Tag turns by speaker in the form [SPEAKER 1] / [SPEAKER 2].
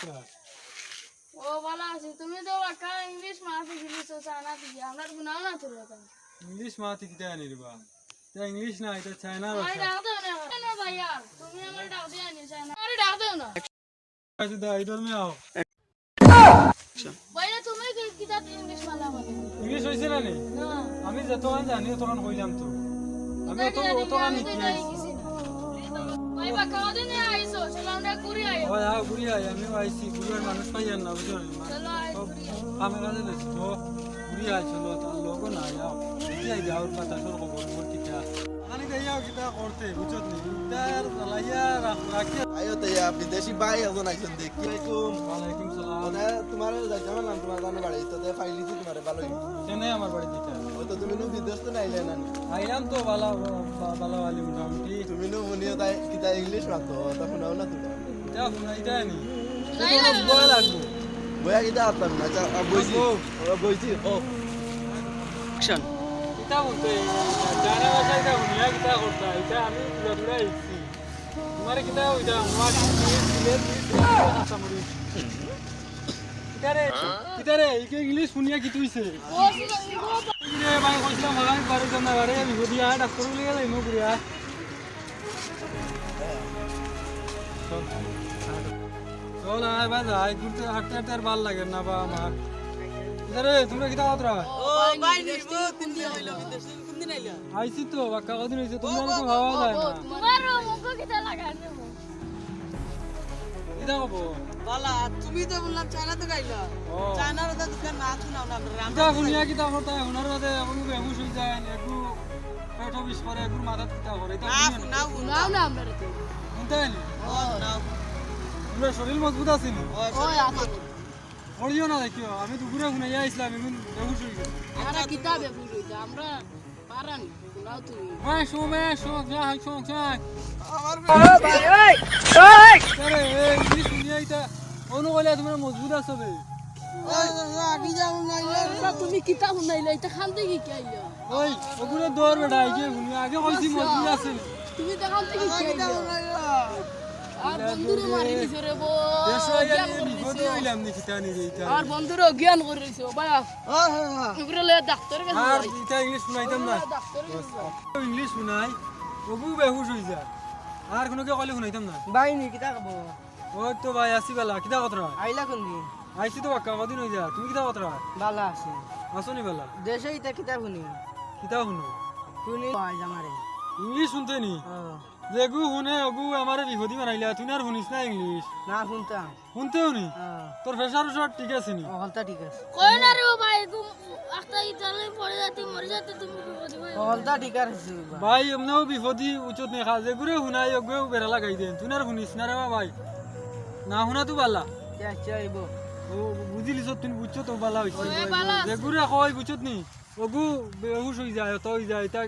[SPEAKER 1] কোথায়? ও ভালো আছি তুমি তো কা ইংলিশ মাহাতে গিলিছো চায়না থেকে
[SPEAKER 2] আমরা গুনাও না তুলো তুমি
[SPEAKER 1] ইংলিশ মাহাতে কি দেয় নির বা তা ইংলিশ না এটা
[SPEAKER 2] চায়না
[SPEAKER 1] ভাষা।
[SPEAKER 2] ডাক দাও না না ভাইয়া। তুমি আমার ডাক দিয়ে আনি চায়না। আরে ডাক দাও না।
[SPEAKER 1] আচ্ছা দা ইধর মে আও।
[SPEAKER 2] ভাইয়া তুমি কি কিতা ইংলিশ মালা বলে?
[SPEAKER 1] ইংলিশ হইছে না নি? আমি যতক্ষণ জানি ততক্ষণ কইলাম তো। আমি তো ততক্ষণ কি
[SPEAKER 2] ভাই বা খাওয়া দিনে আইসো চলো আমরা ঘুরে আই
[SPEAKER 1] ওই আও ঘুরি আই আমি আইছি ঘুরিয়ার মানুষ পাই না বুঝো
[SPEAKER 2] চলো আই ঘুরে আই
[SPEAKER 1] আমি কাছে বেশি তো ঘুরি আইছিল তার লোক না কথা সর খবর আমি করতে তার লাইয়া রাখি
[SPEAKER 3] আয়ো তো ইয়া বিদেশি ভাই একজন আইছেন দেখি। আলাইকুম
[SPEAKER 1] ওয়ালাইকুম সালাম।
[SPEAKER 3] মানে তোমার নাম তোমার জানে বাড়ি তো ফাইলি তোমার ভালোই
[SPEAKER 1] কেনে আমার বাড়ি দিতে
[SPEAKER 3] ওই তো তুমি নু বিদেশ তো নাইলে না
[SPEAKER 1] আইলাম তো বালা বালা বালি মোটামুটি।
[SPEAKER 3] তুমি নু মনিও তাই কিতা ইংলিশ মাতো তা শুনাও না তুমি।
[SPEAKER 1] যা শুনাইতে নি।
[SPEAKER 2] নাই
[SPEAKER 1] লাগবো।
[SPEAKER 3] বয়া কিতা আতাম না আচ্ছা বইছি। ও, বইছি ও
[SPEAKER 1] কিতা বলতে জানা ভাষা এটা শুনিয়া কিতা করতা এটা আমি পুরা পুরা শিখছি তোমার কিতা ওইটা আমার কিতারে কিতারে ইকে ইংলিশ শুনিয়া কি তুইছে?
[SPEAKER 2] ও
[SPEAKER 1] রে ভাই কইছিলাম মাগান পারে জানা আমি গদিয়া ডাক্তার বলে গেলে ইমো পুরিয়া চল। আয় বাজ আয় ঘুরতে হাঁটতে হাঁটতে আর ভালো লাগে না বা আমার কিতারে তোমরা কিতা কথা আইছি তো বাক্কা কদিন হয়েছে তোমরা তো ভাবা যায় না।
[SPEAKER 2] তোমার মুখ কিতা লাগানো
[SPEAKER 4] বালা তুমি তো বললাম চায়না তো গাইলা চায়নার ওটা দোকান না শুনাও না আমরা
[SPEAKER 1] কিতা শুনিয়া কিতা করতা শুনার বাদে কোনো বেহুশ যায় একটু পেট বিষ করে একটু মাথাত কিতা করে এটা
[SPEAKER 4] না শুনাও
[SPEAKER 2] না আমরা তো।
[SPEAKER 4] ও
[SPEAKER 1] তোমরা শরীর মজবুত আছে নি?
[SPEAKER 2] ওই আছে
[SPEAKER 1] পড়িও না দেখিও আমি দুপুরে শুনাইয়া আইছিলাম এখন বেহুশ গেছে।
[SPEAKER 2] আমরা আমরা পারানি তুমি।
[SPEAKER 1] ভাই শোক শোক এটা অনু কইলে মজবুত আছো বে।
[SPEAKER 4] আগে যাও নাইলে
[SPEAKER 2] তুমি কিতা শুনাইলা এটা খান থেকে কি আইলা?
[SPEAKER 1] ওই ওগুলো দৌড় বেটা আইকে শুনিয়া আগে কইছি মজবুত আছে।
[SPEAKER 2] তুমি কি আইলা? আর বন্ধুরে মারি দিছে রে বো
[SPEAKER 1] দেশ আইয়া বিপদে হইলাম নি কিতা নি রে এটা
[SPEAKER 2] আর বন্ধুরে জ্ঞান করে দিছে ভাই এগুলো লে ডাক্তার কাছে
[SPEAKER 1] আর এটা ইংলিশ শুনাইতাম না। ইংলিশ শুনাই ওগু বেহুশ হয়ে যায় আর কোনো কে কলে শুনাইতাম না।
[SPEAKER 4] বাইনি কিতা কব?
[SPEAKER 1] ওই তো ভাই আসি বেলা। কিতা কথা
[SPEAKER 4] আইলা কোন দিন?
[SPEAKER 1] আইসি তো বাক্কা কদিন হয়ে যা তুমি কিতা কথা
[SPEAKER 4] বালা আছে।
[SPEAKER 1] আসো নি বেলা।
[SPEAKER 4] দেশে ইতা কিতা শুনি?
[SPEAKER 1] কিতা শুনো?
[SPEAKER 4] শুনি। আজ আমারে
[SPEAKER 1] ইংলিশ শুনতে নি? যেগু শুনে ওগু আমার বিপদি বানাইলা। তুই আর শুনিস না ইংলিশ?
[SPEAKER 4] না শুনতাম।
[SPEAKER 1] শুনতেও নি? তোর ফেসার ওষুধ ঠিক আছে নি?
[SPEAKER 4] হলতা ঠিক আছে।
[SPEAKER 2] কই না রে ভাই গু একটা ইতালে পড়ে যাতে মরে যাতে তুমি বিপদে ভাই
[SPEAKER 4] হলতা ঠিক আছে
[SPEAKER 1] ভাই এমনিও বিপদি উচত নেখা যেগুরে শুনাই ওগুও বেড়া লাগাই দেন। তুই আর শুনিস না রে ভাই। না শুনা তো বালা।
[SPEAKER 4] চাইব
[SPEAKER 1] ও বুঝিলিস তুমি বুঝছ তো বালা
[SPEAKER 2] হয়েছে।
[SPEAKER 1] যেগুরে কয় বুঝছত নি? ওগু বেহুশ হয়ে যায় তো হয়ে যায় তা